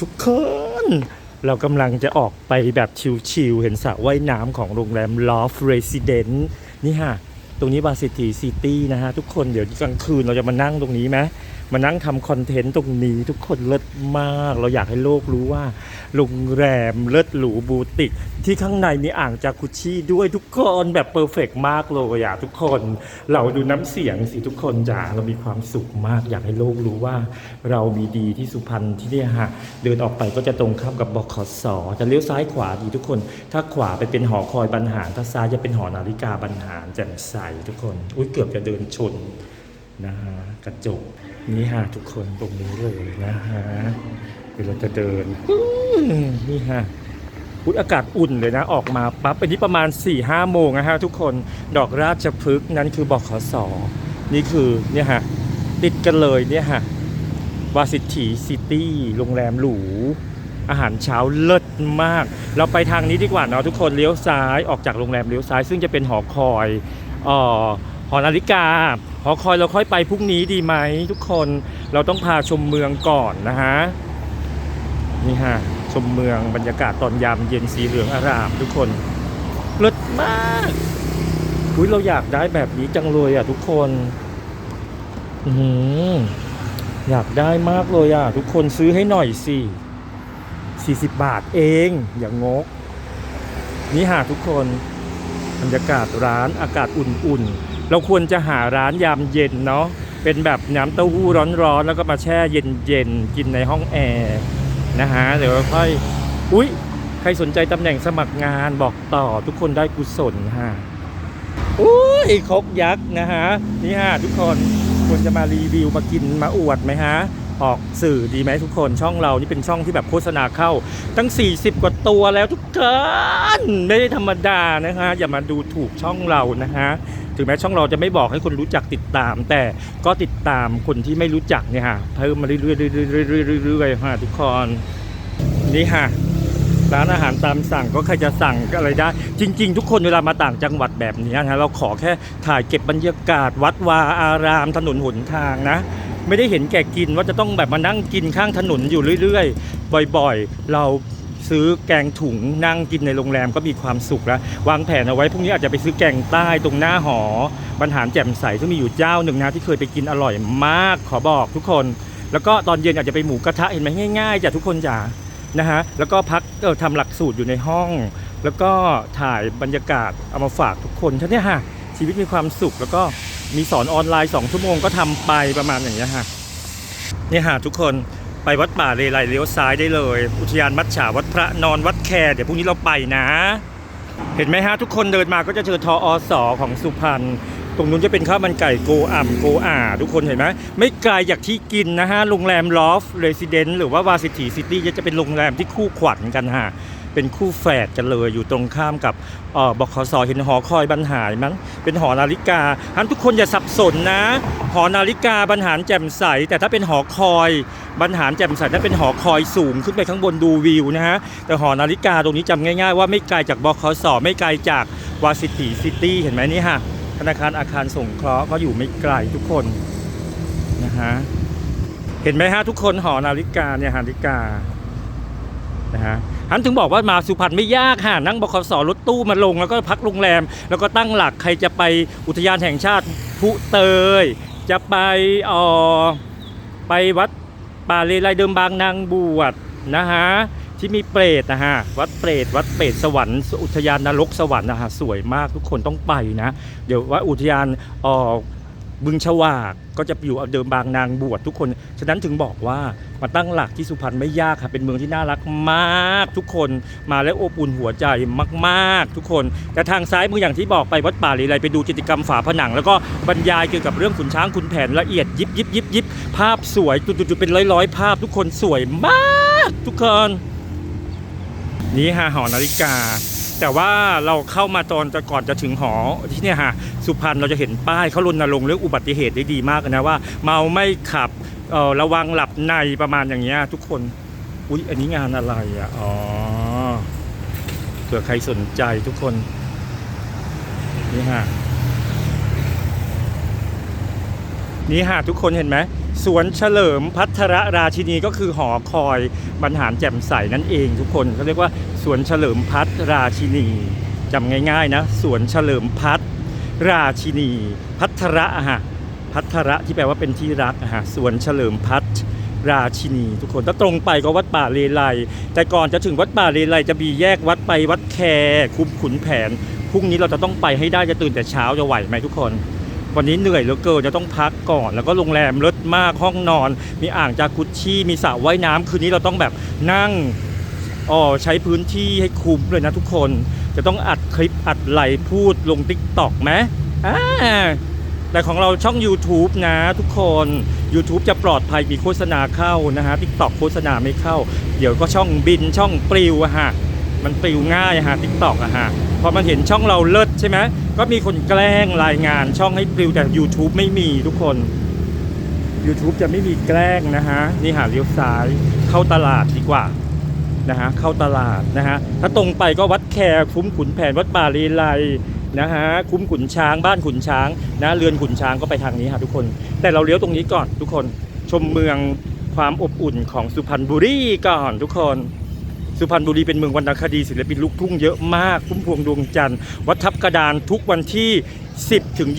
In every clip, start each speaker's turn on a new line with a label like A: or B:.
A: ทุกคน เรากำลังจะออกไปแบบชิลๆเห็นสระว่ายน้ำของโรงแรม Loft Residence นี่ฮะ ตรงนี้บาสิตีซิตี้นะฮะ ทุกคนเดี๋ยวกลางคืนเราจะมานั่งตรงนี้ไหม มานั่งทำคอนเทนต์ตรงนี้ทุกคนเลิศมาก เราอยากให้โลกรู้ว่าโรงแรมเลิศหรูบูติก ที่ข้างในมีอ่างจากุชชี่ด้วยทุกคนแบบเพอร์เฟกมากเลยอะทุกคน เราดูน้ำเสียงสิทุกคนจ้าเรามีความสุขมาก อยากให้โลกรู้ว่า เรามีดีที่สุพรรณที่เนี่ยฮะเดินออกไปก็จะตรงข้ามกับบขสจะเลี้ยวซ้ายขวาดีทุกคน ถ้าขวาไปเป็นหอคอยบรรหารถ้าซ้ายจะเป็นหอนาฬิกาบรรหารแจ่มใสทุกคนอุ้ยเกือบจะเดินชน นะฮะกระจกนี่ฮะทุกคนตรงนี้เลยนะฮะเดี๋ยวเราจะเดินนี่ฮะอุยอากาศอุ่นเลยนะออกมาปั๊บอันนี้ประมาณ4ี่ห้าโมงนะฮะทุกคนดอกราชพฤกษ์นั้นคือบอขสนี่คือเนี่ยฮะติดกันเลยเนี่ยฮะวาสิตีซิตี้โรงแรมหรู อาหารเช้าเลิศมาก เราไปทางนี้ดีกว่าเนาะทุกคนเลี้ยวซ้ายออกจากโรงแรมเลี้ยวซ้าย ซึ่งจะเป็นหอคอยอ่อ หอนาฬิกาหอคอยเราค่อยไปพรุ่งนี้ดีไหมทุกคนเราต้องพาชมเมืองก่อนนะฮะนี่ฮะชมเมืองบรรยากาศตอนยามเย็นสีเหลืองอารามทุกคนเลิศมากอุ้ยเราอยากได้แบบนี้จังเลยอะทุกคนอือหืออยากได้มากเลยอะทุกคนซื้อให้หน่อยสิ40 บาทเอง อย่างงก นี่ฮะทุกคนบรรยากาศร้านอากาศอุ่นๆ เราควรจะหาร้านยามเย็นเนาะเป็นแบบน้ำเต้าหู้ร้อนๆ แล้วก็มาแช่เย็นๆ กินในห้องแอร์นะฮะเดี๋ยวค่อยอุ๊ย ใครสนใจตำแหน่งสมัครงานบอกต่อทุกคนได้กุศลฮะอุ้ยคกยักษ์นะฮะนี่ฮะทุกคนควรจะมารีวิวมากินมาอวดไหมฮะออกสื่อดีไหมทุกคนช่องเรานี่เป็นช่องที่แบบโฆษณาเข้า ตั้ง 40 กว่าตัวแล้วทุกคนไม่ได้ธรรมดานะฮะอย่ามาดูถูกช่องเรานะฮะ ถึงแม้ช่องเราจะไม่บอกให้คนรู้จักติดตาม แต่ก็ติดตามคนที่ไม่รู้จักเนี่ยฮะเพิ่มมาเรื่อยๆเรื่อยๆๆฮะทุกคนนี่ฮะร้านอาหารตามสั่งก็ใครจะสั่งก็อะไรได้ จริง ๆ ทุกคนเวลามาต่างจังหวัดแบบนี้นะเราขอแค่ถ่ายเก็บบรรยากาศวัดวาอารามถนนหนทางนะไม่ได้เห็นแก่กินว่าจะต้องแบบมานั่งกินข้างถนนอยู่เรื่อยๆ บ่อยๆ เรา ซื้อแกงถุงนั่งกินในโรงแรมก็มีความสุขแล้ว วางแผนเอาไว้พรุ่งนี้อาจจะไปซื้อแกงใต้ตรงหน้าหอบรรหารแจ่มใสซึ่งมีอยู่เจ้าหนึ่งนะที่เคยไปกินอร่อยมากขอบอกทุกคน แล้วก็ตอนเย็นอาจจะไปหมูกระทะเห็นไหมง่ายๆจ้ะทุกคนจ้ะนะฮะแล้วก็พักเออทำหลักสูตรอยู่ในห้อง แล้วก็ถ่ายบรรยากาศเอามาฝากทุกคนท่านี้ฮะชีวิตมีความสุขแล้วก็มีสอนออนไลน์ 2 ชั่วโมงก็ทำไปประมาณอย่างเงี้ยฮะเนี่ยฮะทุกคน ไปวัดป่าเลไลเลี้ยวซ้ายได้เลย อุทยานมัดฉาวัดพระนอนวัดแคเดี๋ยวพรุ่งนี้เราไปนะ เห็นไหมฮะทุกคนเดินมาก็จะเจอทออสอของสุพรรณตรงนู้นจะเป็นข้าวมันไก่โกอ่ำโกอ่า ทุกคนเห็นไหมไม่ไกลจากที่กินนะฮะโรงแรมลอฟเรสซิเดนต์หรือว่าวาซิตี้ซิตี้จะเป็นโรงแรมที่คู่ขวัญกันฮะเป็นคู่แฝดกันเลยอยู่ตรงข้ามกับเอ่อบขสเห็นหอคอยบรรหารมั้งเป็นหอนาฬิกาฮันทุกคนอย่าสับสนนะ หอนาฬิกาบรรหารแจ่มใส แต่ถ้าเป็นหอคอย บรรหารแจ่มใสนั่นเป็นหอคอยสูงขึ้นไปข้างบนดูวิวนะฮะ แต่หอนาฬิกาตรงนี้จำง่ายๆว่าไม่ไกลจากบขสไม่ไกลจากวาซิตีซิตี้เห็นไหมนี่ฮะธนาคารอาคารสงเคราะห์ก็อยู่ไม่ไกลทุกคนนะฮะเห็นไหมฮะทุกคนหอนาฬิกาเนี่ยนาฬิกานะฮะฮันถึงบอกว่ามาสุพรรณไม่ยากฮะนั่งบขสรถตู้มาลงแล้วก็พักโรงแรม แล้วก็ตั้งหลักใครจะไปอุทยานแห่งชาติพุเตย จะไปออไปวัด ป่าเลไลเดิมบางนางบวชนะฮะที่มีเปรตนะฮะวัดเปรตวัดเปรตสวรรค์อุทยานนรกสวรรค์นะฮะสวยมากทุกคนต้องไปนะ เดี๋ยวว่าอุทยานเออ บึงฉวากก็จะอยู่เดิมบางนางบวชทุกคน ฉะนั้นถึงบอกว่ามาตั้งหลักที่สุพรรณไม่ยากค่ะ เป็นเมืองที่น่ารักมากทุกคน มาแล้วอบอุ่นหัวใจมากๆ ทุกคน แต่ทางซ้ายมืออย่างที่บอกไปวัดป่าลีไรไปดูกิจกรรมฝาผนัง แล้วก็บรรยายเกี่ยวกับเรื่องขุนช้างขุนแผนละเอียดยิบยิบยิบยิบภาพสวยจุดๆเป็นร้อยๆ ภาพทุกคนสวยมาก ทุกคน นี่ฮะหอนาฬิกา แต่ว่าเราเข้ามาตอนจะก่อนจะถึงหอที่เนี่ยฮะสุพรรณเราจะเห็นป้ายเขารณรงค์เรื่องอุบัติเหตุได้ดีมากนะว่า เมาไม่ขับเออระวังหลับในประมาณอย่างเงี้ยทุกคนอุ๊ยอันนี้งานอะไรอะอ๋อเผื่อใครสนใจทุกคนนี่ฮะนี่ฮะทุกคนเห็นไหม สวนเฉลิมพัทรราชินีก็คือหอคอยบรรหารแจ่มใสนั่นเองทุกคนเขาเรียกว่าสวนเฉลิมพัทราชินีจำง่ายๆนะสวนเฉลิมพัทราชินี พัทระอะฮะพัทระที่แปลว่าเป็นที่รักอะฮะสวนเฉลิมพัทราชินี ทุกคนถ้าตรงไปก็วัดป่าเลไลแต่ก่อนจะถึงวัดป่าเลไลจะมีแยกวัดไปวัดแคคุมขุนแผนพรุ่งนี้เราจะต้องไปให้ได้จะตื่นแต่เช้าจะไหวไหมทุกคน วันนี้เหนื่อยเหลือเกินจะต้องพักก่อน แล้วก็โรงแรมเลิศมากห้องนอน มีอ่างจากุชชี่มีสระว่ายน้ำคืนนี้เราต้องแบบนั่งอ๋อใช้พื้นที่ให้คุ้มเลยนะทุกคน จะต้องอัดคลิปอัดไหลพูดลงติ๊กต็อกไหมอ่าแต่ของเราช่อง YouTube นะทุกคน YouTube จะปลอดภัยมีโฆษณาเข้านะฮะติ๊กตอกโฆษณาไม่เข้า เดี๋ยวก็ช่องบินช่องปลิวอะฮะ มันปลิวง่ายอะฮะทิกตอกอะฮะ พอมันเห็นช่องเราเลิศใช่ไหมก็มีคนแกล้งรายงานช่องให้ปลิวแต่ YouTube ไม่มีทุกคน YouTube จะไม่มีแกล้งนะฮะนี่หาเลี้ยวซ้ายเข้าตลาดดีกว่านะฮะเข้าตลาดนะฮะถ้าตรงไปก็วัดแคร์คุ้มขุนแผนวัดป่าลีไลนะฮะคุ้มขุนช้างบ้านขุนช้างนะเรือนขุนช้างก็ไปทางนี้ค่ะทุกคน แต่เราเลี้ยวตรงนี้ก่อนทุกคนชมเมืองความอบอุ่นของสุพรรณบุรีก่อนทุกคน สุพรรณบุรีเป็นเมืองวรรณคดีศิลปินลูกทุ่งเยอะมากพุ่มพวงดวงจันทร์วัดทับกระดานทุกวันที่ 10 ถึง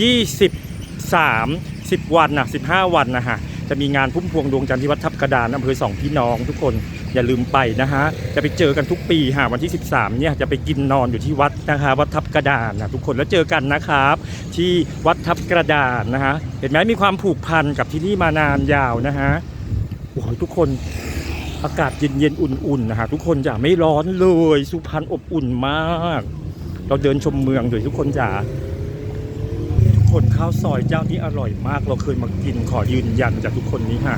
A: 23 10 วันนะ15 วันนะฮะจะมีงานพุ่มพวงดวงจันทร์ที่วัดทับกระดานอำเภอสองพี่น้องทุกคนอย่าลืมไปนะฮะจะไปเจอกันทุกปีฮะวันที่ 13เนี่ยจะไปกินนอนอยู่ที่วัดนะคะวัดทับกระดานนะทุกคนแล้วเจอกันนะครับ ที่วัดทับกระดานนะฮะเห็นไหมมีความผูกพันกับที่นี่มานานยาวนะฮะโอ้โหทุกคน อากาศเย็นๆอุ่นๆนะฮะทุกคนจะไม่ร้อนเลยสุพรรณอบอุ่นมาก เราเดินชมเมืองเลยทุกคนจ๋าทุกคนข้าวซอยเจ้านี้อร่อยมาก เราเคยมากินขอยืนยันจากทุกคนนี้ฮะ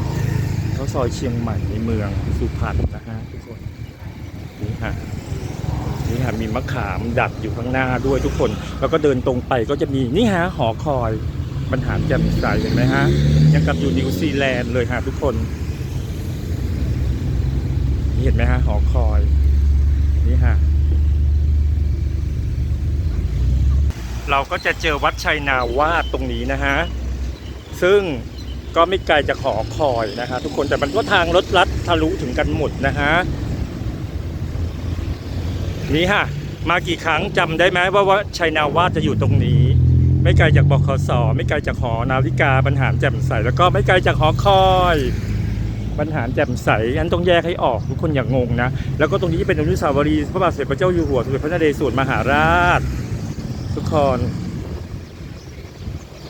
A: ข้าวซอยเชียงใหม่ในเมืองสุพรรณนะฮะทุกคนนี่ฮะนี่ฮะมีมะขามดัดอยู่ข้างหน้าด้วยทุกคน แล้วก็เดินตรงไปก็จะมีนี่ฮะหอคอยบรรหารแจ่มใสเห็นไหมฮะยังกับอยู่นิวซีแลนด์เลยฮะทุกคน เห็นไหมฮะหอคอย นี่ฮะ เราก็จะเจอวัดชัยนาวาดตรงนี้นะฮะ ซึ่งก็ไม่ไกลจากหอคอยนะฮะทุกคนแต่มันก็ทางรถลัดทะลุถึงกันหมดนะฮะ นี่ฮะ มากี่ครั้งจำได้ไหมว่าว่าชัยนาวาดจะอยู่ตรงนี้ ไม่ไกลจากบคสไม่ไกลจากหอนาฬิกาบรรหารแจ่มใสแล้วก็ไม่ไกลจากหอคอย บรรหารแจ่มใสอันต้องแยกให้ออกทุกคนอย่างงงนะ แล้วก็ตรงนี้เป็นอนุสาวรีย์พระบาทสมเด็จพระเจ้าอยู่หัวสมเด็จพระนเรศวรมหาราช ทุกคน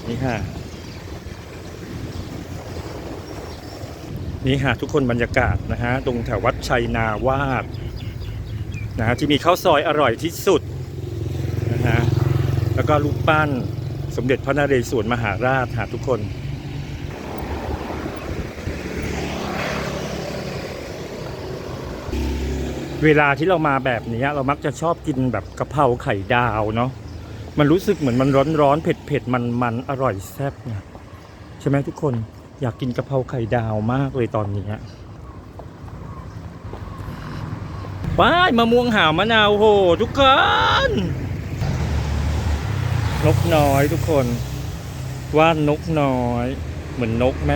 A: นี่ค่ะนี่ค่ะทุกคนบรรยากาศนะฮะตรงแถววัดชัยนาวาดนะฮะที่มีข้าวซอยอร่อยที่สุดนะฮะแล้วก็รูปปั้นสมเด็จพระนเรศวรมหาราชหาทุกคน เวลาที่เรามาแบบนี้เรามักจะชอบกินแบบกะเพราไข่ดาวเนาะมันรู้สึกเหมือนมันร้อนร้อนๆเผ็ดเผ็ดมันมันอร่อยแซ่บไงใช่ไหมทุกคนอยากกินกะเพราไข่ดาวมากเลยตอนนี้ว้ายมะม่วงหาวมะนาวโหทุกคนนกน้อยทุกคนว่านนกน้อย เหมือนนกไหม